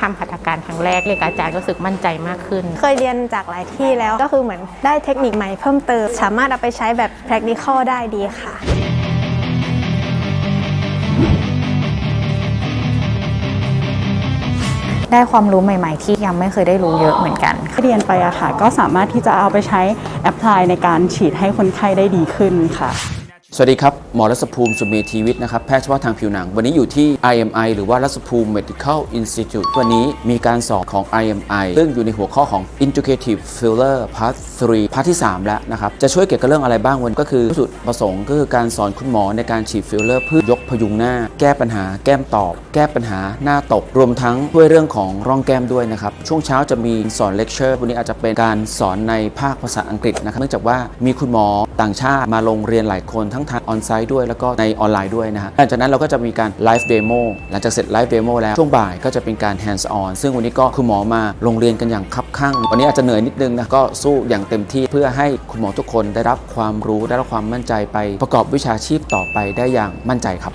ทำหัตถการครั้งแรกเลยอาจารย์ก็รู้สึกมั่นใจมากขึ้น เคยเรียนจากหลายที่แล้วก็คือเหมือนได้เทคนิคใหม่เพิ่มเติม สามารถเอาไปใช้แบบ practical ได้ดีค่ะ ได้ความรู้ใหม่ๆ ที่ยังไม่เคยได้รู้เยอะเหมือนกัน ที่เรียนไปอะค่ะ ก็สามารถที่จะเอาไปใช้แอพพลายในการฉีดให้คนไข้ได้ดีขึ้นค่ะ สวัสดีครับ หมอรัศภูมิสุเมธีวิทย์นะครับ แพทย์เฉพาะทางผิวหนัง วันนี้อยู่ที่ IMI หรือว่ารัศภูมิ Medical Institute วันนี้มีการสอนของ IMI ซึ่งอยู่ในหัวข้อของ Integrative Filler Part 3พาร์ทที่ 3 แล้วนะครับ จะช่วยเกี่ยวกับเรื่องอะไรบ้างวันก็คือจุดประสงค์ก็คือการสอนคุณหมอในการฉีดฟิลเลอร์เพื่อยกพยุงหน้า แก้ปัญหาแก้มตอบ แก้ปัญหาหน้าตก รวมทั้งช่วยเรื่องของร่องแก้มด้วยนะครับ ช่วงเช้าจะมีสอนเลคเชอร์วันนี้อาจจะเป็นการสอนในภาคภาษาอังกฤษนะครับ เนื่องจากว่ามีคุณหมอต่างชาติมาลงเรียนหลายคนทั้งทางออนไซต์ด้วยแล้วก็ในออนไลน์ด้วยนะฮะหลังจากนั้นเราก็จะมีการไลฟ์เดโมหลังจากเสร็จไลฟ์เดโมแล้วช่วงบ่ายก็จะเป็นการ hands on ซึ่งวันนี้ก็คุณหมอมาลงเรียนกันอย่างคับข้างวันนี้อาจจะเหนื่อยนิดนึงนะก็สู้อย่างเต็มที่เพื่อให้คุณหมอทุกคนได้รับความรู้ได้รับความมั่นใจไปประกอบวิชาชีพต่อไปได้อย่างมั่นใจครับ